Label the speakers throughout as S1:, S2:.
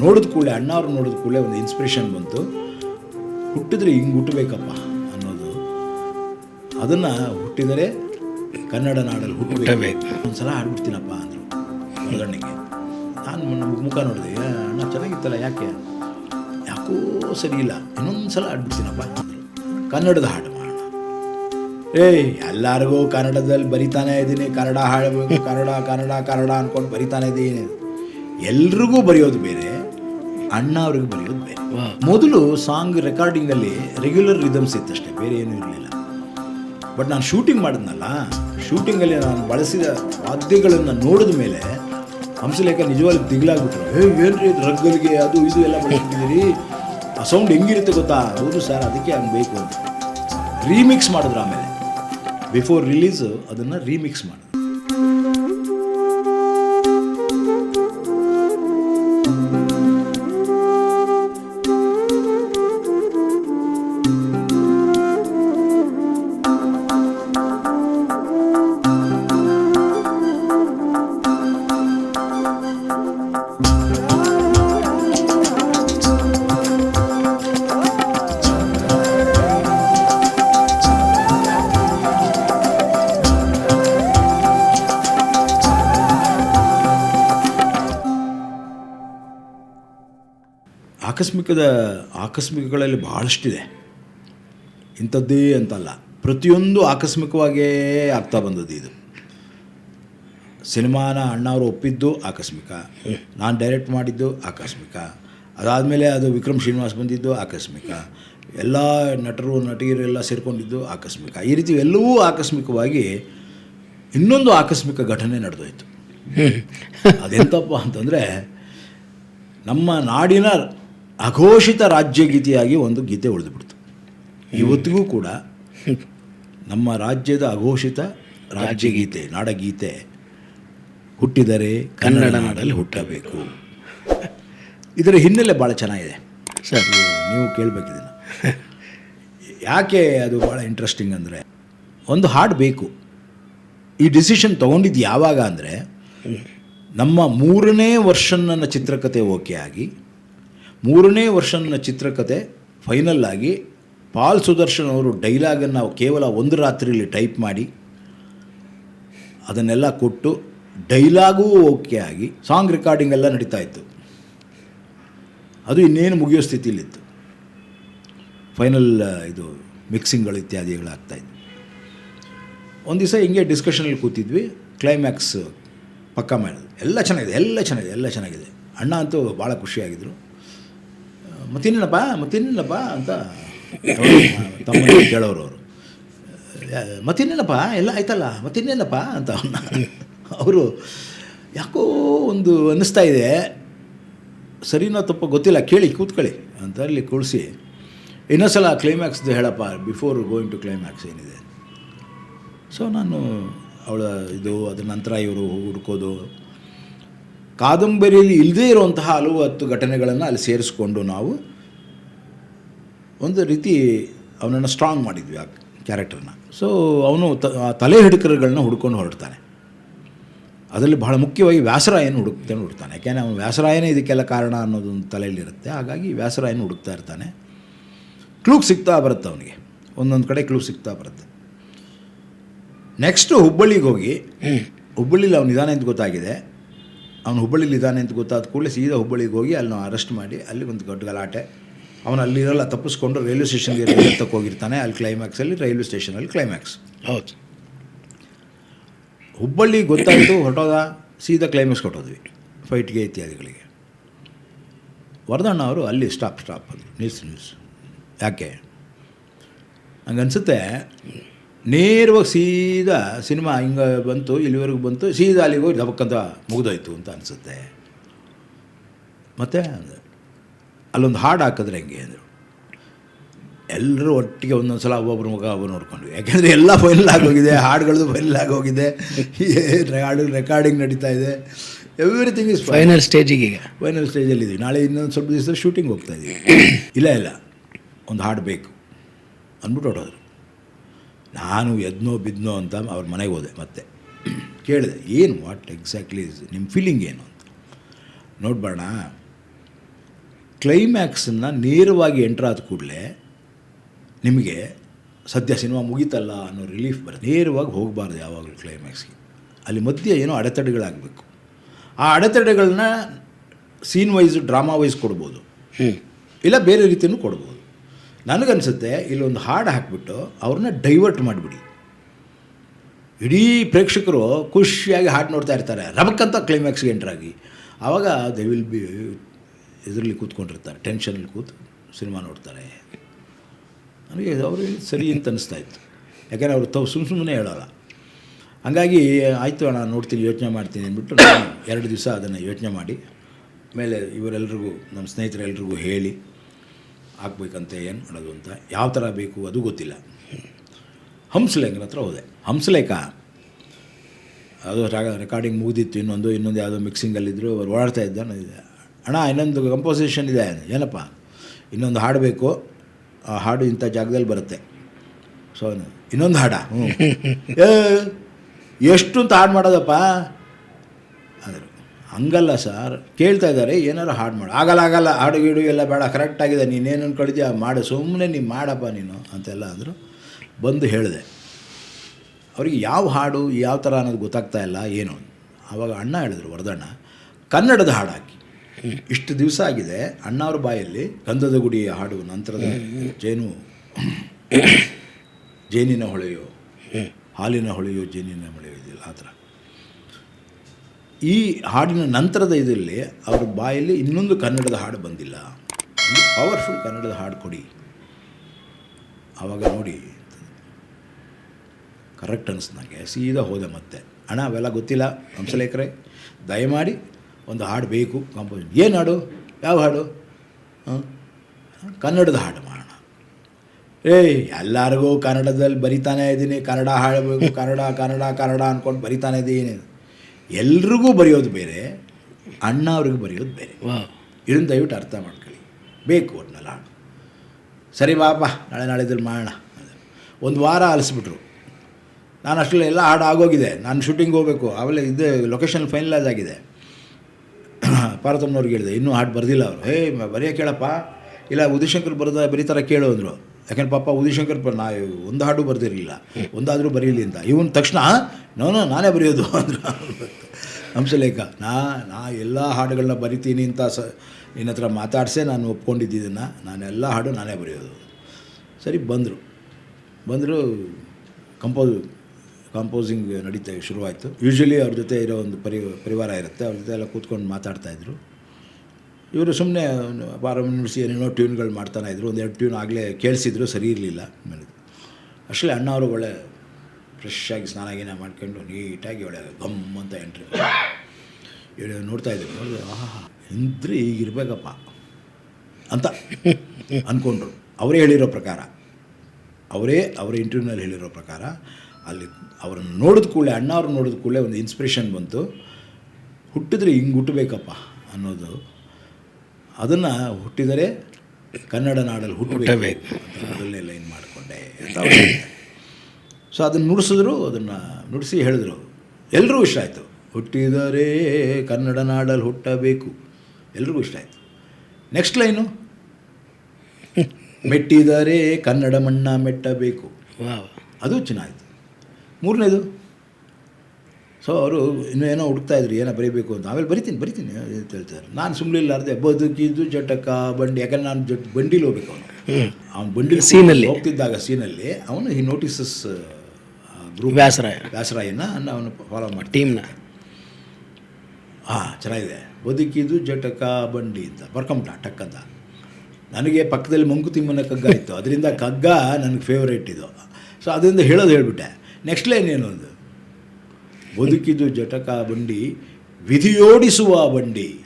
S1: ನೋಡಿದ ಕೂಡಲೇ ಅಣ್ಣವ್ರು ನೋಡಿದ ಕೂಡಲೇ ಒಂದು ಇನ್ಸ್ಪಿರೇಷನ್ ಬಂತು. ಹುಟ್ಟಿದ್ರೆ ಹಿಂಗೆ ಹುಟ್ಟಬೇಕಪ್ಪ ಅನ್ನೋದು. ಅದನ್ನು ಹುಟ್ಟಿದರೆ ಕನ್ನಡ ನಾಡಲ್ಲಿ ಹುಟ್ಟಬೇಕು. ಒಂದ್ಸಲ ಆಡ್ಬಿಡ್ತೀನಪ್ಪ ಅಂದರು ಮಗಣ್ಣಿಗೆ ನಾನು ಮುಖ ನೋಡಿದೆ "ಏ, ಅಣ್ಣ ಚೆನ್ನಾಗಿತ್ತಲ್ಲ ಯಾಕೆ? ಯಾಕೋ ಸರಿ ಇಲ್ಲ ಇನ್ನೊಂದು ಸಲ ಆಡ್ಬಿಡ್ತೀನಪ್ಪ ಅಂದರು. ಕನ್ನಡದ ಹಾಡು ಮಾಡೋಣ. ಏಯ್ ಎಲ್ಲರಿಗೂ ಕನ್ನಡದಲ್ಲಿ ಬರಿತಾನೆ ಇದ್ದೀನಿ ಕನ್ನಡ ಹಾಡಬೇಕು ಕನ್ನಡ ಕನ್ನಡ ಕನ್ನಡ ಅಂದ್ಕೊಂಡು ಬರಿತಾನೆ ಇದ್ದೀನಿ. ಎಲ್ರಿಗೂ ಬರೆಯೋದು ಬೇರೆ. ಅಣ್ಣ ಅವ್ರಿಗೆ ಬರೆಯೋದು ಬೇರೆ. ಮೊದಲು ಸಾಂಗ್ ರೆಕಾರ್ಡಿಂಗಲ್ಲಿ ರೆಗ್ಯುಲರ್ ರಿದಮ್ಸ್ ಇತ್ತಷ್ಟೇ ಬೇರೆ ಏನೂ ಇರಲಿಲ್ಲ. ಬಟ್ ನಾನು ಶೂಟಿಂಗ್ ಮಾಡಿದ್ನಲ್ಲ ಶೂಟಿಂಗಲ್ಲಿ ನಾನು ಬಳಸಿದ ವಾದ್ಯಗಳನ್ನು ನೋಡಿದ ಮೇಲೆ ಹಂಸಲೇಖ ನಿಜವಾಗ್ಲೂ ದಿಗ್ಲಾಗ್ಬಿಟ್ರು. ಹೇ ಏನ್ರಿ ಇದು ರಗ್ಗಲ್ಗೆ ಅದು ಇದು ಎಲ್ಲ ಬಳಸ್ತಿದ್ದೀರಿ? ಆ ಸೌಂಡ್ ಹೆಂಗಿರುತ್ತೆ ಗೊತ್ತಾ? ಹೌದು ಸರ್ ಅದಕ್ಕೆ ಹಂಗೆ ಬೇಕು ಅಂತ. ರೀಮಿಕ್ಸ್ ಮಾಡಿದ್ರು ಆಮೇಲೆ. ಬಿಫೋರ್ ರಿಲೀಸ್ ಅದನ್ನು ರೀಮಿಕ್ಸ್ ಮಾಡಿದ್ರು. ಆಕಸ್ಮಿಕದ ಆಕಸ್ಮಿಕಗಳಲ್ಲಿ ಭಾಳಷ್ಟಿದೆ ಇಂಥದ್ದೇ ಅಂತಲ್ಲ. ಪ್ರತಿಯೊಂದು ಆಕಸ್ಮಿಕವಾಗೇ ಆಗ್ತಾ ಬಂದದ್ದು ಇದು. ಸಿನಿಮಾನ ಅಣ್ಣವರು ಒಪ್ಪಿದ್ದು ಆಕಸ್ಮಿಕ. ನಾನು ಡೈರೆಕ್ಟ್ ಮಾಡಿದ್ದು ಆಕಸ್ಮಿಕ. ಅದಾದಮೇಲೆ ಅದು ವಿಕ್ರಮ್ ಶ್ರೀನಿವಾಸ್ ಬಂದಿದ್ದು ಆಕಸ್ಮಿಕ. ಎಲ್ಲ ನಟರು ನಟಿಯರೆಲ್ಲ ಸೇರಿಕೊಂಡಿದ್ದು ಆಕಸ್ಮಿಕ. ಈ ರೀತಿ ಎಲ್ಲವೂ ಆಕಸ್ಮಿಕವಾಗಿ ಇನ್ನೊಂದು ಆಕಸ್ಮಿಕ ಘಟನೆ ನಡೆದೋಯ್ತು. ಅದೆಂತಪ್ಪ ಅಂತಂದರೆ ನಮ್ಮ ನಾಡಿನ ಅಘೋಷಿತ ರಾಜ್ಯಗೀತೆಯಾಗಿ ಒಂದು ಗೀತೆ ಉಳಿದುಬಿಡ್ತು. ಇವತ್ತಿಗೂ ಕೂಡ ನಮ್ಮ ರಾಜ್ಯದ ಅಘೋಷಿತ ರಾಜ್ಯಗೀತೆ ನಾಡಗೀತೆ ಹುಟ್ಟಿದರೆ ಕನ್ನಡ ನಾಡಲ್ಲಿ ಹುಟ್ಟಬೇಕು. ಇದರ ಹಿನ್ನೆಲೆ ಭಾಳ ಚೆನ್ನಾಗಿದೆ.
S2: ಸರ್.
S1: ನೀವು ಕೇಳಬೇಕಿದನ್ನು ಯಾಕೆ ಅದು ಭಾಳ ಇಂಟ್ರೆಸ್ಟಿಂಗ್ ಅಂದರೆ ಒಂದು ಹಾಡು ಬೇಕು. ಈ ಡಿಸಿಷನ್ ತೊಗೊಂಡಿದ್ದು ಯಾವಾಗ ಅಂದರೆ ನಮ್ಮ ಮೂರನೇ ವರ್ಷನ್ನ ಚಿತ್ರಕತೆ ಓಕೆ ಆಗಿ ಮೂರನೇ ವರ್ಷನ ಚಿತ್ರಕಥೆ ಫೈನಲ್ ಆಗಿ ಪಾಲ್ ಸುದರ್ಶನ್ ಅವರು ಡೈಲಾಗನ್ನು ಕೇವಲ ಒಂದು ರಾತ್ರಿಯಲ್ಲಿ ಟೈಪ್ ಮಾಡಿ, ಅದನ್ನೆಲ್ಲ ಕೊಟ್ಟು ಡೈಲಾಗೂ ಓಕೆ ಆಗಿ ಸಾಂಗ್ ರೆಕಾರ್ಡಿಂಗ್ ಎಲ್ಲ ನಡೀತಾ ಇತ್ತು. ಅದು ಇನ್ನೇನು ಮುಗಿಯೋ ಸ್ಥಿತಿಯಲ್ಲಿತ್ತು. ಫೈನಲ್ ಇದು ಮಿಕ್ಸಿಂಗ್ಗಳು ಇತ್ಯಾದಿಗಳಾಗ್ತಾಯಿದ್ವು ಒಂದು ದಿವಸ ಹಿಂಗೆ ಡಿಸ್ಕಷನಲ್ಲಿ ಕೂತಿದ್ವಿ ಕ್ಲೈಮ್ಯಾಕ್ಸ್ ಪಕ್ಕ ಮಾಡಿದ್ವಿ. ಎಲ್ಲ ಚೆನ್ನಾಗಿದೆ ಎಲ್ಲ ಚೆನ್ನಾಗಿದೆ ಎಲ್ಲ ಚೆನ್ನಾಗಿದೆ. ಅಣ್ಣ ಅಂತೂ ಭಾಳ ಖುಷಿಯಾಗಿದ್ದರು ಮತ್ತಿನ್ನೇನಪ್ಪ ಮತ್ತಿನ್ನೇನಪ್ಪ ಅಂತ ತಮ್ಮ ಕೇಳೋರು ಅವರು. ಮತ್ತಿನ್ನೇನಪ್ಪ ಎಲ್ಲ ಆಯ್ತಲ್ಲ ಮತ್ತಿನ್ನೇನಪ್ಪ ಅಂತ ಅವರು ಯಾಕೋ ಒಂದು ಅನ್ನಿಸ್ತಾ ಇದೆ. ಸರಿನೋ ತಪ್ಪೋ ಗೊತ್ತಿಲ್ಲ ಕೇಳಿ ಕೂತ್ಕೊಳ್ಳಿ ಅಂತ ಅಲ್ಲಿ ಕುಳಿಸಿ ಇನ್ನೊಂದ್ಸಲ ಕ್ಲೈಮ್ಯಾಕ್ಸ್ದು ಹೇಳಪ್ಪ ಬಿಫೋರ್ ಗೋಯಿಂಗ್ ಟು ಕ್ಲೈಮ್ಯಾಕ್ಸ್ ಏನಿದೆ. ಸೊ ನಾನು ಅವಳ ಇದು ಅದ್ರ ನಂತರ ಇವರು ಹುಡುಕೋದು ಕಾದಂಬರಿಯಲ್ಲಿ ಇಲ್ಲದೇ ಇರುವಂತಹ ಹಲವು ಹತ್ತು ಘಟನೆಗಳನ್ನು ಅಲ್ಲಿ ಸೇರಿಸ್ಕೊಂಡು ನಾವು ಒಂದು ರೀತಿ ಅವನನ್ನು ಸ್ಟ್ರಾಂಗ್ ಮಾಡಿದ್ವಿ ಆ ಕ್ಯಾರೆಕ್ಟರ್ನ ಸೊ ಅವನು ತಲೆ ಹಿಡುಕರುಗಳನ್ನ ಹುಡ್ಕೊಂಡು ಹೊರಡ್ತಾನೆ. ಅದರಲ್ಲಿ ಬಹಳ ಮುಖ್ಯವಾಗಿ ವ್ಯಾಸರಾಯನ ಹುಡುಕ್ತಾನೆ ಹುಡ್ತಾನೆ. ಯಾಕೆಂದರೆ ಅವನು ವ್ಯಾಸರಾಯನೇ ಇದಕ್ಕೆಲ್ಲ ಕಾರಣ ಅನ್ನೋದೊಂದು ತಲೆಯಲ್ಲಿರುತ್ತೆ. ಹಾಗಾಗಿ ವ್ಯಾಸರಾಯನ ಹುಡುಕ್ತಾ ಇರ್ತಾನೆ. ಕ್ಲೂಕ್ ಸಿಗ್ತಾ ಬರುತ್ತೆ ಅವನಿಗೆ. ಒಂದೊಂದು ಕಡೆ ಕ್ಲೂ ಸಿಗ್ತಾ ಬರುತ್ತೆ. ನೆಕ್ಸ್ಟು ಹುಬ್ಬಳ್ಳಿಗೆ ಹೋಗಿ, ಹುಬ್ಬಳ್ಳಿಲಿ ಅವನು ನಿಧಾನ ಅಂತ ಗೊತ್ತಾಗಿದೆ. ಅವನು ಹುಬ್ಬಳ್ಳಿಲಿ ಇದ್ದಾನೆ ಅಂತ ಗೊತ್ತಾದ ಕೂಡಲೇ ಸೀದಾ ಹುಬ್ಬಳ್ಳಿಗೆ ಹೋಗಿ ಅಲ್ಲಿ ಅರೆಸ್ಟ್ ಮಾಡಿ ಅಲ್ಲಿ ಒಂದು ದೊಡ್ಡ ಗಲಾಟೆ. ಅವನು ಅಲ್ಲಿರೋಲ್ಲ ತಪ್ಪಿಸ್ಕೊಂಡು ರೈಲ್ವೆ ಸ್ಟೇಷನ್ಗೆ ರೈಲ್ವೆ ತಕ್ಕ ಹೋಗಿರ್ತಾನೆ ಅಲ್ಲಿ ಕ್ಲೈಮ್ಯಾಕ್ಸಲ್ಲಿ ರೈಲ್ವೆ ಸ್ಟೇಷನಲ್ಲಿ ಕ್ಲೈಮ್ಯಾಕ್ಸ್.
S2: ಹೌದು.
S1: ಹುಬ್ಬಳ್ಳಿ ಗೊತ್ತಾಯಿತು ಹೊರಟೋದ ಸೀದಾ ಕ್ಲೈಮ್ಯಾಕ್ಸ್ ಕೊಟ್ಟೋದ್ವಿ ಫೈಟ್ಗೆ ಇತ್ಯಾದಿಗಳಿಗೆ. ವರದಣ್ಣ ಅವರು ಅಲ್ಲಿ ಸ್ಟಾಪ್ ಸ್ಟಾಪ್ ಅಂದರು ನಿಲ್ಸು ನಿಲ್ಸು. ಯಾಕೆ? ಹಂಗನ್ಸುತ್ತೆ ನೇರವಾಗಿ ಸೀದಾ ಸಿನಿಮಾ ಹಿಂಗೆ ಬಂತು ಇಲ್ಲಿವರೆಗೂ ಬಂತು ಸೀದಾ ಅಲ್ಲಿಗೆ ಹೋಗಿ ದಬಕ್ಕಂತ ಮುಗಿದೋಯ್ತು ಅಂತ ಅನಿಸುತ್ತೆ. ಮತ್ತು ಅಲ್ಲೊಂದು ಹಾಡು ಹಾಕಿದ್ರೆ ಹೆಂಗೆ ಅಂದರು. ಎಲ್ಲರೂ ಒಟ್ಟಿಗೆ ಒಂದೊಂದು ಸಲ ಒಬ್ಬೊಬ್ಬರ ಮುಖ ಒಬ್ಬರು ನೋಡ್ಕೊಂಡ್ವಿ. ಯಾಕೆಂದರೆ ಎಲ್ಲ ಫೈನಲ್ ಆಗೋಗಿದೆ ಹಾಡುಗಳದ್ದು ಫೈನಲ್ ಆಗೋಗಿದೆ ಹಾಡು ರೆಕಾರ್ಡಿಂಗ್ ನಡೀತಾ ಇದೆ. ಎವ್ರಿಥಿಂಗ್ ಇಸ್
S2: ಫೈನಲ್ ಸ್ಟೇಜಿಗೆ ಈಗ.
S1: ಫೈನಲ್ ಸ್ಟೇಜಲ್ಲಿ ಇದ್ದೀವಿ ನಾಳೆ ಇನ್ನೊಂದು ಸ್ವಲ್ಪ ದಿವಸ ಶೂಟಿಂಗ್ ಹೋಗ್ತಾ ಇದ್ದೀವಿ ಇಲ್ಲ ಇಲ್ಲ. ಒಂದು ಹಾಡು ಬೇಕು. ಅಂದ್ಬಿಟ್ಟು ಹೊರಟೋದ್ರು. ನಾನು ಎದ್ನೋ ಬಿದ್ನೋ ಅಂತ ಅವ್ರ ಮನೆಗೆ ಹೋದೆ ಮತ್ತೆ. ಕೇಳಿದೆ ಏನು ವಾಟ್ ಎಕ್ಸಾಕ್ಟ್ಲಿ ನಿಮ್ಮ ಫೀಲಿಂಗ್ ಏನು? ಅಂತ. ನೋಡ್ಬೋಣ ಕ್ಲೈಮ್ಯಾಕ್ಸನ್ನು ನೇರವಾಗಿ ಎಂಟ್ರ್ ಆದ ಕೂಡಲೇ ನಿಮಗೆ ಸದ್ಯ ಸಿನಿಮಾ ಮುಗೀತಲ್ಲ ಅನ್ನೋ ರಿಲೀಫ್ ಬರುತ್ತೆ. ನೇರವಾಗಿ ಹೋಗಬಾರ್ದು ಯಾವಾಗಲೂ ಕ್ಲೈಮ್ಯಾಕ್ಸ್ಗೆ ಅಲ್ಲಿ ಮಧ್ಯೆ ಏನೋ ಅಡೆತಡೆಗಳಾಗಬೇಕು. ಆ ಅಡೆತಡೆಗಳನ್ನ ಸೀನ್ ವೈಸ್ ಡ್ರಾಮಾ ವೈಸ್ ಕೊಡ್ಬೋದು. ಇಲ್ಲ ಬೇರೆ ರೀತಿಯೂ ಕೊಡ್ಬೋದು. ನನಗನ್ಸುತ್ತೆ ಇಲ್ಲೊಂದು ಹಾಡು ಹಾಕಿಬಿಟ್ಟು ಅವ್ರನ್ನ ಡೈವರ್ಟ್ ಮಾಡಿಬಿಡಿ. ಇಡೀ ಪ್ರೇಕ್ಷಕರು ಖುಷಿಯಾಗಿ ಹಾಡು ನೋಡ್ತಾ ಇರ್ತಾರೆ. ರಮಕ್ಕಂತ ಕ್ಲೈಮ್ಯಾಕ್ಸ್ಗೆ ಎಂಟ್ರಾಗಿ ಆವಾಗ ದೇ ವಿಲ್ ಬಿ ಇದರಲ್ಲಿ ಕೂತ್ಕೊಂಡಿರ್ತಾರೆ. ಟೆನ್ಷನಲ್ಲಿ ಕೂತು ಸಿನಿಮಾ ನೋಡ್ತಾರೆ. ನನಗೆ ಅವರು ಸರಿ ಅಂತ ಅನಿಸ್ತಾ ಇತ್ತು. ಯಾಕೆಂದರೆ ಅವರು ತಾವು ಸುಮ್ಮ ಸುಮ್ಮನೆ ಹೇಳೋಲ್ಲ. ಹಾಗಾಗಿ ಆಯಿತು ನಾನು ನೋಡ್ತೀನಿ, ಯೋಚನೆ ಮಾಡ್ತೀನಿ ಅಂದ್ಬಿಟ್ಟು ನಾನು ಎರಡು ದಿವಸ ಅದನ್ನು ಯೋಚನೆ ಮಾಡಿ. ಮೇಲೆ ಇವರೆಲ್ಲರಿಗೂ ನಮ್ಮ ಸ್ನೇಹಿತರೆಲ್ರಿಗೂ ಹೇಳಿ. ಹಾಕ್ಬೇಕಂತ ಏನು ಮಾಡೋದು ಅಂತ ಯಾವ ಥರ ಬೇಕು ಅದು ಗೊತ್ತಿಲ್ಲ. ಹಂಸಲೇಖನ ಹತ್ರ ಹೋದೆ. ಹಂಸಲೇಖ, ಅದು ರೆಕಾರ್ಡಿಂಗ್ ಮುಗಿದಿತ್ತು, ಇನ್ನೊಂದು ಇನ್ನೊಂದು ಯಾವುದೋ ಮಿಕ್ಸಿಂಗಲ್ಲಿದ್ದರು ಅವ್ರು ಓಡಾಡ್ತಾ ಇದ್ದ. ನಾನು ಇದೆ ಅಣ್ಣ, ಇನ್ನೊಂದು ಕಂಪೋಸಿಷನ್ ಇದೆ. ಏನಪ್ಪ? ಇನ್ನೊಂದು ಹಾಡು ಬೇಕು. ಆ ಹಾಡು ಇಂಥ ಜಾಗದಲ್ಲಿ ಬರುತ್ತೆ. ಸೊ ಇನ್ನೊಂದು ಹಾಡ. ಹ್ಞೂ ಎಷ್ಟು ಅಂತ ಹಾಡು ಮಾಡೋದಪ್ಪ? ಹಂಗಲ್ಲ ಸರ್. ಕೇಳ್ತಾ ಇದ್ದಾರೆ ಏನಾರು ಹಾಡು ಮಾಡು. ಆಗಲ್ಲ ಆಗಲ್ಲ, ಹಾಡು, ಗೀಡು ಎಲ್ಲ ಬೇಡ ಕರೆಕ್ಟಾಗಿದೆ ನೀನೇನು ಅನ್ಕೊಂಡಿದ್ಯಾ? ಮಾಡು ಸುಮ್ಮನೆ ನೀನು ಮಾಡಪ್ಪ ನೀನು, ಅಂತೆಲ್ಲ ಅಂದರು. ಬಂದು ಹೇಳಿದೆ, ಅವ್ರಿಗೆ ಯಾವ ಹಾಡು, ಯಾವ ಥರ ಅನ್ನೋದು ಗೊತ್ತಾಗ್ತಾ ಇಲ್ಲ, ಏನು? ಆವಾಗ ಅಣ್ಣ ಹೇಳಿದ್ರು, ವರದಣ್ಣ, ಕನ್ನಡದ ಹಾಡು ಹಾಕಿ. ಇಷ್ಟು ದಿವಸ ಆಗಿದೆ, ಅಣ್ಣವ್ರ ಬಾಯಲ್ಲಿ ಗಂಧದ ಗುಡಿ ಹಾಡು, ನಂತರದ ಜೇನು, ಜೇನಿನ ಹೊಳೆಯೋ, ಹಾಲಿನ ಹೊಳೆಯೋ, ಜೇನಿನ ಹೊಳೆಯೋ ಇದೆಯಲ್ಲ, ಆ ಥರ. ಈ ಹಾಡಿನ ನಂತರದ ಇದರಲ್ಲಿ ಅವ್ರ ಬಾಯಲ್ಲಿ ಇನ್ನೊಂದು ಕನ್ನಡದ ಹಾಡು ಬಂದಿಲ್ಲ. ಪವರ್ಫುಲ್ ಕನ್ನಡದ ಹಾಡು ಕೊಡಿ. ಆವಾಗ ನೋಡಿ ಕರೆಕ್ಟ್ ಅನಿಸ್ತು ನನಗೆ ಸೀದಾ ಹೋದೆ ಮತ್ತೆ. ಅಣ್ಣ, ಅವೆಲ್ಲ ಗೊತ್ತಿಲ್ಲ? ಹಂಸಲೇಖರೇ, ದಯಮಾಡಿ ಒಂದು ಹಾಡು ಬೇಕು. ಕಂಪೋಸ್ ಏನು ಹಾಡು? ಯಾವ ಹಾಡು? ಕನ್ನಡದ ಹಾಡು ಮಾಡೋಣ. ಏಯ್, ಎಲ್ಲರಿಗೂ ಕನ್ನಡದಲ್ಲಿ ಬರಿತಾನೆ ಇದ್ದೀನಿ. ಕನ್ನಡ ಹಾಡಬೇಕು ಕನ್ನಡ ಕನ್ನಡ ಕನ್ನಡ ಅಂದ್ಕೊಂಡು ಬರಿತಾನೆ ಇದ್ದೀನಿ. ಎಲ್ರಿಗೂ ಬರೆಯೋದು ಬೇರೆ ಅಣ್ಣ ಅವ್ರಿಗೆ ಬರೆಯೋದು ಬೇರೆ. ಇದನ್ನು ದಯವಿಟ್ಟು ಅರ್ಥ ಮಾಡ್ಕೊಳ್ಳಿ. ಬೇಕು ಅದನ್ನೆಲ್ಲ ಹಾಡು. ಸರಿ ಬಾಪ ನಾಳೆ ನಾಳೆದಲ್ಲಿ ಮಾಡೋಣ. ಒಂದು ವಾರ ಅಲಿಸ್ಬಿಟ್ರು ನಾನು ಅಷ್ಟರಲ್ಲಿ ಎಲ್ಲ ಹಾಡು ಆಗೋಗಿದೆ. ನಾನು ಶೂಟಿಂಗ್ ಹೋಗಬೇಕು. ಆಮೇಲೆ ಇದು ಲೊಕೇಶನ್ ಫೈನಲೈಸ್ ಆಗಿದೆ. ಪಾರ್ವತಮ್ಮನವ್ರಿಗೆ ಹೇಳಿದೆ ಇನ್ನೂ ಹಾಡು ಬರೆದಿಲ್ಲ ಅವರು. ಹೇ ಬರೆಯೋ ಕೇಳಪ್ಪ. ಇಲ್ಲ ಉದಿಶಂಕರ್ ಬರೆದ ಬರೀತಾರೆ ಕೇಳು ಅಂದರು. ಯಾಕಂದ್ರೆ ಪಾಪ ಉದಿಶಂಕರ್ ಬರ್ ನಾ ಒಂದು ಹಾಡು ಬರೆದಿರಲಿಲ್ಲ. ಒಂದಾದರೂ ಬರೀಲಿ ಅಂತ. ಇವನ್ ತಕ್ಷಣ ನಾನು ನಾನೇ ಬರೆಯೋದು ಅಂದ್ರೆ. ಹಂಸಲೇಖ ನಾ ನಾ ಎಲ್ಲ ಹಾಡುಗಳನ್ನ ಬರಿತೀನಿ ಅಂತ ಸ ನಿನ್ನ ಹತ್ರ ಮಾತಾಡಿಸೇ ನಾನು ಒಪ್ಕೊಂಡಿದ್ದಿದ್ದನ್ನು ನಾನೆಲ್ಲ ಹಾಡು ನಾನೇ ಬರೆಯೋದು. ಸರಿ, ಬಂದರು. ಬಂದರು ಕಂಪೋಸ್ ಕಂಪೋಸಿಂಗ್ ನಡೀತಾ ಶುರುವಾಯಿತು. ಯೂಶ್ವಲಿ ಅವ್ರ ಜೊತೆ ಇರೋ ಒಂದು ಪರಿ ಪರಿವಾರ ಇರುತ್ತೆ, ಅವ್ರ ಜೊತೆ ಎಲ್ಲ ಕೂತ್ಕೊಂಡು ಮಾತಾಡ್ತಾಯಿದ್ರು ಇವರು ಸುಮ್ಮನೆ ಬಾರ ನುಡಿಸಿ ಏನೇನೋ ಟ್ಯೂನ್ಗಳು ಮಾಡ್ತಾನೆ ಇದ್ರು. ಒಂದೆರಡು ಟ್ಯೂನ್ ಆಗಲೇ ಕೇಳಿಸಿದ್ರು, ಸರಿ ಇರಲಿಲ್ಲ ಆಮೇಲೆ ಅಷ್ಟೇ ಅಣ್ಣ ಒಳ್ಳೆ ಫ್ರೆಶ್ ಆಗಿ ಸ್ನಾನ ಗೀನ ಮಾಡ್ಕೊಂಡು ನೀಟಾಗಿ ಒಳ್ಳೆ ಗಮ್ ಅಂತ ಎಂಟ್ರಿ ಹೇಳಿ ನೋಡ್ತಾ ಇದ್ರು ನೋಡಿದ್ರೆ ಆಹಾ ಇಂದ್ರೆ ಈಗಿರ್ಬೇಕಪ್ಪ ಅಂತ ಅಂದ್ಕೊಂಡ್ರು ಅವರೇ ಹೇಳಿರೋ ಪ್ರಕಾರ, ಅವರೇ ಅವರ ಇಂಟರ್ವ್ಯೂನಲ್ಲಿ ಹೇಳಿರೋ ಪ್ರಕಾರ, ಅಲ್ಲಿ ಅವರನ್ನು ನೋಡಿದ ಕೂಡಲೇ, ಅಣ್ಣ ನೋಡಿದ ಕೂಡಲೇ ಒಂದು ಇನ್ಸ್ಪಿರೇಷನ್ ಬಂತು. ಹುಟ್ಟಿದ್ರೆ ಹಿಂಗೆ ಹುಟ್ಟಬೇಕಪ್ಪ ಅನ್ನೋದು ಅದನ್ನು ಹುಟ್ಟಿದರೆ ಕನ್ನಡ ನಾಡಲ್ಲಿ ಹುಟ್ಟಬೇಕು. ಅಂತ ಲೈನ್ ಮಾಡಿಕೊಂಡೆ. ಸೊ ಅದನ್ನು ನುಡಿಸಿದ್ರು ಅದನ್ನು ನುಡಿಸಿ ಹೇಳಿದ್ರು. ಎಲ್ಲರಿಗೂ ಇಷ್ಟ ಆಯಿತು. ಹುಟ್ಟಿದರೆ ಕನ್ನಡ ನಾಡಲ್ಲಿ ಹುಟ್ಟಬೇಕು. ಎಲ್ರಿಗೂ ಇಷ್ಟ ಆಯಿತು. ನೆಕ್ಸ್ಟ್ ಲೈನು ಮೆಟ್ಟಿದರೆ ಕನ್ನಡ ಮಣ್ಣ ಮೆಟ್ಟಬೇಕು. ಅದು ಚೆನ್ನಾಯಿತು ಮೂರನೇದು. ಸೊ ಅವರು ಇನ್ನೂ ಏನೋ ಹುಡುಕ್ತಾ ಇದ್ರು ಏನೋ ಬರೀಬೇಕು ಅಂತ. ಆಮೇಲೆ ಬರಿತೀನಿ ಬರಿತೀನಿ ಅಂತ ಹೇಳ್ತಾರೆ ನಾನು ಸುಮ್ಮನಿಲ್ಲಾರ್ದೆ ಬದುಕಿದ್ದು ಜಟಕ ಬಂಡಿ ಯಾಕಂದ್ರೆ ನಾನು ಜಟ್ ಬಂಡಿಲಿ ಹೋಗ್ಬೇಕು ಅವನು. ಅವ್ನು ಬಂಡಿ
S2: ಸೀನಲ್ಲಿ.
S1: ಹೋಗ್ತಿದ್ದಾಗ ಸೀನಲ್ಲಿ ಅವನು ಈ ನೋಟಿಸಸ್ ಗ್ರೂಪ್
S2: ವ್ಯಾಸರಾಯ.
S1: ವ್ಯಾಸರಾಯನ ಅವನು ಫಾಲೋ ಮಾಡಿ
S2: ಟೀಮ್ನ.
S1: ಹಾಂ ಚೆನ್ನಾಗಿದೆ. ಬದುಕಿದು ಜಟಕ ಬಂಡಿ ಅಂತ. ಬರ್ಕೊಂಬಿಟ್ಟ ಟಕ್ ಅಂತ. ನನಗೆ ಪಕ್ಕದಲ್ಲಿ ಮಂಕುತಿಮ್ಮನ ಕಗ್ಗ ಇತ್ತು. ಅದರಿಂದ ಕಗ್ಗ ನನಗೆ ಫೇವ್ರೇಟ್ ಇದು. ಸೊ ಅದರಿಂದ ಹೇಳೋದು ಹೇಳಿಬಿಟ್ಟೆ. ನೆಕ್ಸ್ಟ್ ಲೈನ್ ಏನು ಒಂದು ಬದುಕಿದು ಜಟಕ ಬಂಡಿ ವಿಧಿಯೋಡಿಸುವ ಬಂಡಿ.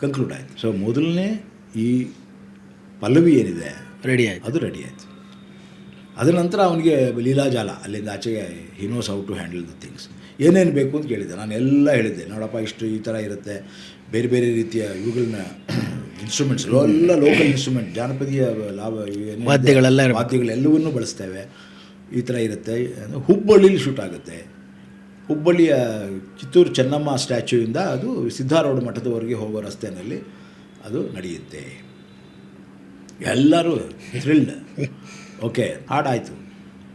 S1: ಕನ್ಕ್ಲೂಡ್ ಆಯಿತು. ಸೊ ಮೊದಲನೇ ಈ ಪಲ್ಲವಿ ಏನಿದೆ
S2: ರೆಡಿ ಆಯ್ತು.
S1: ಅದು ರೆಡಿ ಆಯಿತು. ಅದರ ನಂತರ ಅವನಿಗೆ ಲೀಲಾಜಾಲ ಅಲ್ಲಿಂದ ಆಚೆಗೆ he knows how to handle the things ಏನೇನು ಬೇಕು ಅಂತ ಕೇಳಿದ್ದೆ. ನಾನು ಎಲ್ಲ ಹೇಳಿದ್ದೆ. ನೋಡಪ್ಪ ಇಷ್ಟು ಈ ಥರ ಇರುತ್ತೆ. ಬೇರೆ ಬೇರೆ ರೀತಿಯ ಇವುಗಳನ್ನ ಇನ್ಸ್ಟ್ರೂಮೆಂಟ್ಸ್ ಎಲ್ಲ ಲೋಕಲ್ ಇನ್ಸ್ಟ್ರೂಮೆಂಟ್ ಜಾನಪದೀಯ ಲಾಭ
S2: ವಾದ್ಯಗಳೆಲ್ಲ.
S1: ವಾದ್ಯಗಳೆಲ್ಲವನ್ನೂ ಬಳಸ್ತೇವೆ. ಈ ಥರ ಇರುತ್ತೆ. ಹುಬ್ಬಳ್ಳಿಲಿ ಶೂಟ್ ಆಗುತ್ತೆ. ಹುಬ್ಬಳ್ಳಿಯ ಕಿತ್ತೂರು ಚೆನ್ನಮ್ಮ ಸ್ಟ್ಯಾಚ್ಯೂಯಿಂದ ಅದು ಸಿದ್ಧಾರೂಢ ಮಠದವರೆಗೆ ಹೋಗೋ ರಸ್ತೆಯಲ್ಲಿ ಅದು ನಡೆಯುತ್ತೆ. ಎಲ್ಲರೂ ಥ್ರಿಲ್ಡ್ ಓಕೆ ಹಾಡಾಯಿತು.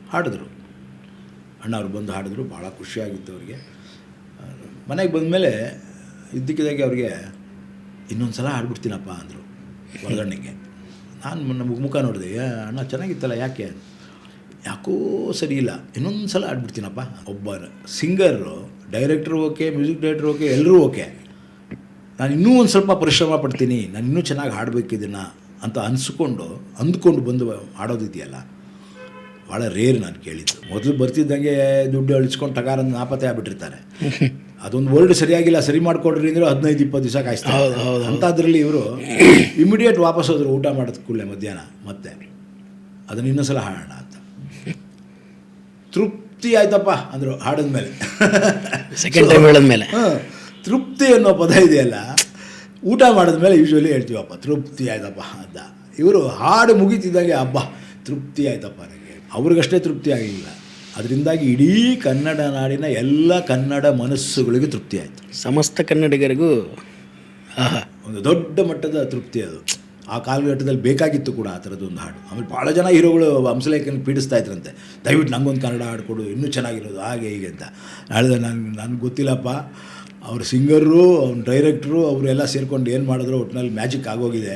S1: ಹಾಡಿದ್ರು. ಅಣ್ಣವ್ರು ಬಂದು ಹಾಡಿದ್ರು ಭಾಳ ಖುಷಿಯಾಗಿತ್ತು ಅವ್ರಿಗೆ. ಮನೆಗೆ ಬಂದಮೇಲೆ ಇದ್ದಕ್ಕಿದ್ದಾಗೆ ಅವ್ರಿಗೆ ಇನ್ನೊಂದು ಸಲ ಹಾಡ್ಬಿಡ್ತೀನಪ್ಪ ಅಂದರು ಹೊರಗಣ್ಣಿಗೆ ನಾನು ನಮ್ಮ ಮುಖ ನೋಡಿದೆ "ಏ, ಅಣ್ಣ ಚೆನ್ನಾಗಿತ್ತಲ್ಲ ಯಾಕೆ? ಯಾಕೋ ಸರಿ ಇಲ್ಲ. ಇನ್ನೊಂದು ಸಲ ಆಡ್ಬಿಡ್ತೀನಪ್ಪ. ಒಬ್ಬ singer director okay music director okay ಎಲ್ಲರೂ ಓಕೆ. ನಾನು ಇನ್ನೂ ಒಂದು ಸ್ವಲ್ಪ ಪರಿಶ್ರಮ ಪಡ್ತೀನಿ. ನಾನು ಇನ್ನೂ ಚೆನ್ನಾಗಿ ಹಾಡಬೇಕು ಇದನ್ನು ಅಂತ ಅನಿಸ್ಕೊಂಡು ಅಂದ್ಕೊಂಡು ಬಂದು ಹಾಡೋದಿದೆಯಲ್ಲ ಭಾಳ ರೇರ್ ನಾನು ಕೇಳಿದ್ದು. ಮೊದಲು ಬರ್ತಿದ್ದಂಗೆ ದುಡ್ಡು ಅಳಿಸ್ಕೊಂಡು ಟಗಾರ ನಾಪತ್ತೆ ಆಗ್ಬಿಟ್ಟಿರ್ತಾರೆ. ಅದೊಂದು ವರ್ಡ್ ಸರಿಯಾಗಿಲ್ಲ ಸರಿ ಮಾಡಿಕೊಡ್ರಿ ಅಂದ್ರೆ ಹದಿನೈದು ಇಪ್ಪತ್ತು ದಿವಸ ಕಾಯಿಸ್ತಾರೆ. ಅಂಥದ್ರಲ್ಲಿ ಇವರು ಇಮಿಡಿಯೇಟ್ ವಾಪಸ್ ಹೋದ್ರು ಊಟ ಮಾಡಿದ ಕೂಡಲೇ ಮಧ್ಯಾಹ್ನ. ಮತ್ತೆ ಅದನ್ನ ಇನ್ನೊಂದ್ಸಲ ಹಾಡೋಣ ಅಂತ. ತೃಪ್ತಿ ಆಯ್ತಪ್ಪ ಅಂದರು ಹಾಡಿದ್ಮೇಲೆ
S2: ಸೆಕೆಂಡ್ ಟೈಮ್ ಹೇಳಿದ್ಮೇಲೆ
S1: ಹಾಂ ತೃಪ್ತಿ ಅನ್ನೋ ಪದ ಇದೆಯಲ್ಲ ಊಟ ಮಾಡಿದ ಮೇಲೆ ಯೂಶ್ವಲಿ ಹೇಳ್ತೀವಪ್ಪ ತೃಪ್ತಿ ಆಯ್ತಪ್ಪ ಅಂತ. ಇವರು ಹಾಡು ಮುಗಿತಿದ್ದಂಗೆ ಹಬ್ಬ ತೃಪ್ತಿ ಆಯ್ತಪ್ಪ ನನಗೆ ಅವ್ರಿಗಷ್ಟೇ ತೃಪ್ತಿ ಆಗಲಿಲ್ಲ ಅದರಿಂದಾಗಿ ಇಡೀ ಕನ್ನಡ ನಾಡಿನ ಎಲ್ಲ ಕನ್ನಡ ಮನಸ್ಸುಗಳಿಗೆ ತೃಪ್ತಿ ಆಯಿತು.
S2: ಸಮಸ್ತ ಕನ್ನಡಿಗರಿಗೂ
S1: ಒಂದು ದೊಡ್ಡ ಮಟ್ಟದ ತೃಪ್ತಿ ಅದು. ಆ ಕಾಲಘಟ್ಟದಲ್ಲಿ ಬೇಕಾಗಿತ್ತು ಕೂಡ ಆ ಥರದ್ದೊಂದು ಹಾಡು. ಆಮೇಲೆ ಭಾಳ ಜನ ಹೀರೋಗಳು ಹಂಸಲೇಖನ ಪೀಡಿಸ್ತಾ ಇದ್ರಂತೆ. ದಯವಿಟ್ಟು ನನಗೊಂದು ಕನ್ನಡ ಹಾಡು ಕೊಡು ಇನ್ನೂ ಚೆನ್ನಾಗಿರೋದು ಹಾಗೆ ಹೀಗೆ ಅಂತ. ಹೇಳಿದೆ ನಾನು ನನಗೆ ಗೊತ್ತಿಲ್ಲಪ್ಪ ಅವ್ರ ಸಿಂಗರು ಅವ್ನ ಡೈರೆಕ್ಟ್ರು ಅವರೆಲ್ಲ ಸೇರ್ಕೊಂಡು ಏನು ಮಾಡಿದ್ರು ಒಟ್ಟಿನಲ್ಲಿ ಮ್ಯಾಜಿಕ್ ಆಗೋಗಿದೆ.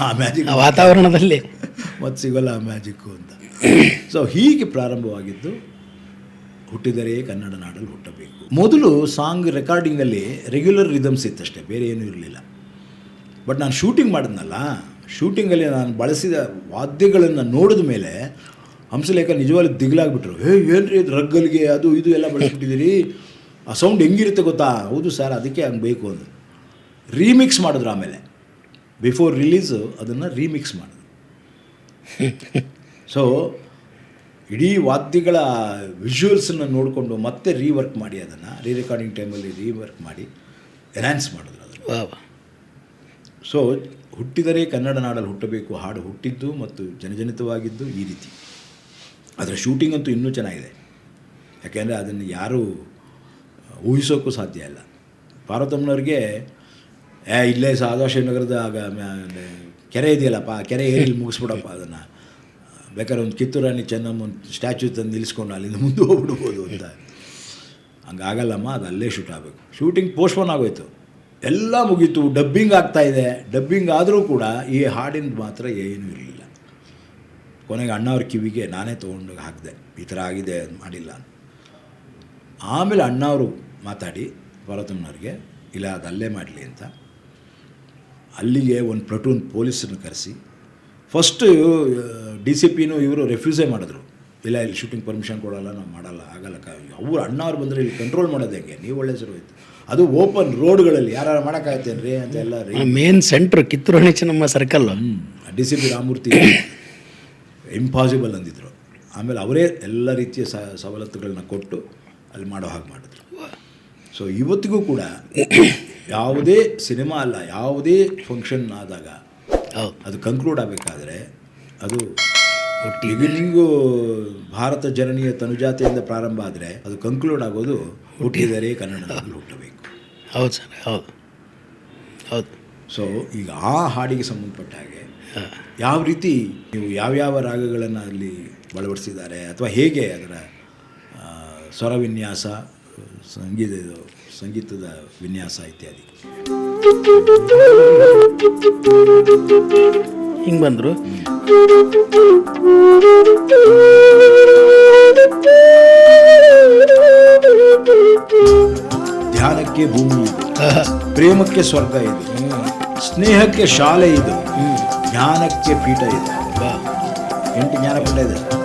S1: ಆ ಮ್ಯಾಜಿಕ್
S2: ಆ ವಾತಾವರಣದಲ್ಲಿ.
S1: ಮತ್ತು ಸಿಗೋಲ್ಲ ಆ ಮ್ಯಾಜಿಕ್ಕು ಅಂತ. ಸೊ ಹೀಗೆ ಪ್ರಾರಂಭವಾಗಿದ್ದು ಹುಟ್ಟಿದರೆ ಕನ್ನಡ ನಾಡಲ್ಲಿ ಹುಟ್ಟಬೇಕು. ಮೊದಲು ಸಾಂಗ್ ರೆಕಾರ್ಡಿಂಗಲ್ಲಿ ರೆಗ್ಯುಲರ್ ರಿದಮ್ಸ್ ಇತ್ತಷ್ಟೇ ಬೇರೆ ಏನೂ ಇರಲಿಲ್ಲ. ಬಟ್ ನಾನು ಶೂಟಿಂಗ್ ಮಾಡಿದ್ನಲ್ಲ, ಶೂಟಿಂಗಲ್ಲಿ ನಾನು ಬಳಸಿದ ವಾದ್ಯಗಳನ್ನು ನೋಡಿದ ಮೇಲೆ ಹಂಸಲೇಖ ನಿಜವಾಗ್ಲೂ ದಿಗ್ಲಾಗ್ಬಿಟ್ರು. ಹೇ, ಏನ್ರಿ ಇದು ರಗ್ಗಲ್ಗೆ, ಅದು ಇದು ಎಲ್ಲ ಬಳಸ್ಬಿಟ್ಟಿದ್ದೀರಿ? ಆ ಸೌಂಡ್ ಹೆಂಗಿರುತ್ತೆ ಗೊತ್ತಾ? ಹೌದು ಸರ್ ಅದಕ್ಕೆ ಹಂಗೆ ಬೇಕು ಅಂದರು ರೀಮಿಕ್ಸ್ ಮಾಡಿದ್ರು ಆಮೇಲೆ. ಬಿಫೋರ್ ರಿಲೀಸು ಅದನ್ನು ರೀಮಿಕ್ಸ್ ಮಾಡಿದ್ರು. ಸೊ ಇಡೀ ವಾದ್ಯಗಳ ವಿಜುವಲ್ಸನ್ನು ನೋಡಿಕೊಂಡು ಮತ್ತೆ ರೀವರ್ಕ್ ಮಾಡಿ ಅದನ್ನು. ರೀ ರೆಕಾರ್ಡಿಂಗ್ ಟೈಮಲ್ಲಿ ರೀವರ್ಕ್ ಮಾಡಿ ಎನ್ಹ್ಯಾನ್ಸ್ ಮಾಡಿದ್ರು ಅದನ್ನು. ಸೊ ಹುಟ್ಟಿದರೆ ಕನ್ನಡ ನಾಡಲ್ಲಿ ಹುಟ್ಟಬೇಕು, ಹಾಡು ಹುಟ್ಟಿದ್ದು ಮತ್ತು ಜನಜನಿತವಾಗಿದ್ದು ಈ ರೀತಿ. ಅದರ ಶೂಟಿಂಗ್ ಅಂತೂ ಇನ್ನೂ ಚೆನ್ನಾಗಿದೆ. ಯಾಕೆಂದರೆ ಅದನ್ನು ಯಾರೂ ಊಹಿಸೋಕ್ಕೂ ಸಾಧ್ಯ ಇಲ್ಲ. ಪಾರ್ವತಮ್ಮನವ್ರಿಗೆ, ಏ, ಇಲ್ಲೇ ನಗರದ ಆಗ ಕೆರೆ ಇದೆಯಲ್ಲಪ್ಪ, ಆ ಕೆರೆ ಏರಿಯಲ್ಲಿ ಮುಗಿಸ್ಬಿಡಪ್ಪ ಅದನ್ನು? ಬೇಕಾದ್ರೆ ಒಂದು ಕಿತ್ತೂರಾಣಿ ಚೆನ್ನಮ್ಮ ಒಂದು ಸ್ಟ್ಯಾಚ್ಯೂ ತಂದು ನಿಲ್ಲಿಸ್ಕೊಂಡು ಅಲ್ಲಿಂದ ಮುಂದೆ ಹೋಗ್ಬಿಡ್ಬೋದು ಅಂತ. ಹಂಗಾಗಲ್ಲಮ್ಮ, ಅದು ಅಲ್ಲೇ ಶೂಟ್ ಆಗಬೇಕು. ಶೂಟಿಂಗ್ ಪೋಸ್ಟ್ಪೋನ್ ಆಗೋಯ್ತು. ಎಲ್ಲ ಮುಗೀತು ಡಬ್ಬಿಂಗ್ ಆಗ್ತಾ ಇದೆ. ಡಬ್ಬಿಂಗ್ ಆದರೂ ಕೂಡ ಈ ಹಾಡಿಂದು ಮಾತ್ರ ಏನೂ ಇರಲಿಲ್ಲ. ಕೊನೆಗೆ ಅಣ್ಣವ್ರ ಕಿವಿಗೆ ನಾನೇ ತೊಗೊಂಡು ಹಾಕಿದೆ. ಈ ಥರ ಆಗಿದೆ, ಅದು ಮಾಡಿಲ್ಲ ಆಮೇಲೆ ಅಣ್ಣವರು ಮಾತಾಡಿ ಪಾರ್ವತಮ್ಮನವ್ರಿಗೆ ಇಲ್ಲ, ಅದು ಅಲ್ಲೇ ಮಾಡಲಿ ಅಂತ. ಅಲ್ಲಿಗೆ ಒಂದು ಪ್ಲಟೂನ್ ಪೊಲೀಸನ್ನು ಕರೆಸಿ ಫಸ್ಟು ಡಿ ಸಿ ಪಿನೂ ಇವರು ರೆಫ್ಯೂಸೇ ಮಾಡಿದ್ರು. ಇಲ್ಲ, ಇಲ್ಲಿ ಶೂಟಿಂಗ್ ಪರ್ಮಿಷನ್ ಕೊಡೋಲ್ಲ, ನಾವು ಮಾಡಲ್ಲ, ಆಗಲ್ಲ. ಅವ್ರು ಅಣ್ಣವ್ರು ಬಂದರೆ ಇಲ್ಲಿ ಕಂಟ್ರೋಲ್ ಮಾಡೋದು ಹೆಂಗೆ? ನೀವು ಒಳ್ಳೆ ಹೆಸರು ಹೋಯ್ತು ಅದು ಓಪನ್ ರೋಡ್ಗಳಲ್ಲಿ ಯಾರು ಮಾಡೋಕ್ಕಾಗತ್ತೇನ್ರಿ ಅಂತ ಎಲ್ಲ ರೀ.
S2: ಮೇನ್ ಸೆಂಟ್ರ್ ಕಿತ್ತೂರಾಣಿ ನಮ್ಮ circle
S1: D C P Ramamurthy impossible ಅಂದಿದ್ರು. ಆಮೇಲೆ ಅವರೇ ಎಲ್ಲ ರೀತಿಯ ಸ ಸವಲತ್ತುಗಳನ್ನ ಕೊಟ್ಟು ಅಲ್ಲಿ ಮಾಡೋ ಹಾಗೆ ಮಾಡಿದ್ರು. ಸೊ ಇವತ್ತಿಗೂ ಕೂಡ ಯಾವುದೇ ಸಿನಿಮಾ ಅಲ್ಲ ಯಾವುದೇ ಫಂಕ್ಷನ್ ಆದಾಗ ಅದು ಕನ್ಕ್ಲೂಡ್ ಆಗಬೇಕಾದ್ರೆ ಅದು ಬಿಗಿನಿಂಗು ಭಾರತ ಜನನೀಯ ತನುಜಾತೆಯಿಂದ ಪ್ರಾರಂಭ ಆದರೆ ಅದು ಕನ್ಕ್ಲೂಡ್ ಆಗೋದು ಹುಟ್ಟಿದರೆ ಕನ್ನಡದಲ್ಲಿ ಹುಟ್ಟಬೇಕು.
S2: ಹೌದು ಸರ್ ಹೌದು. ಹೌದು.
S1: ಸೊ ಈಗ ಆ ಹಾಡಿಗೆ ಸಂಬಂಧಪಟ್ಟ ಹಾಗೆ ಯಾವ ರೀತಿ ನೀವು ಯಾವ್ಯಾವ ರಾಗಗಳನ್ನು ಅಲ್ಲಿ ಅಳವಡಿಸಿದ್ದಾರೆ ಅಥವಾ ಹೇಗೆ ಅದರ ಸ್ವರ ವಿನ್ಯಾಸ ಸಂಗೀತ ಸಂಗೀತದ ವಿನ್ಯಾಸ ಇತ್ಯಾದಿ?
S2: ಹಿಂಗೆ ಬಂದರು.
S1: ಧ್ಯಾನಕ್ಕೆ ಭೂಮಿ ಇದೆ. ಪ್ರೇಮಕ್ಕೆ ಸ್ವರ್ಗ ಇದೆ. ಸ್ನೇಹಕ್ಕೆ ಶಾಲೆ ಇದೆ. ಜ್ಞಾನಕ್ಕೆ ಪೀಠ ಇದೆ. ಎಂಟು ಜ್ಞಾನಪೀಠ ಇದೆ.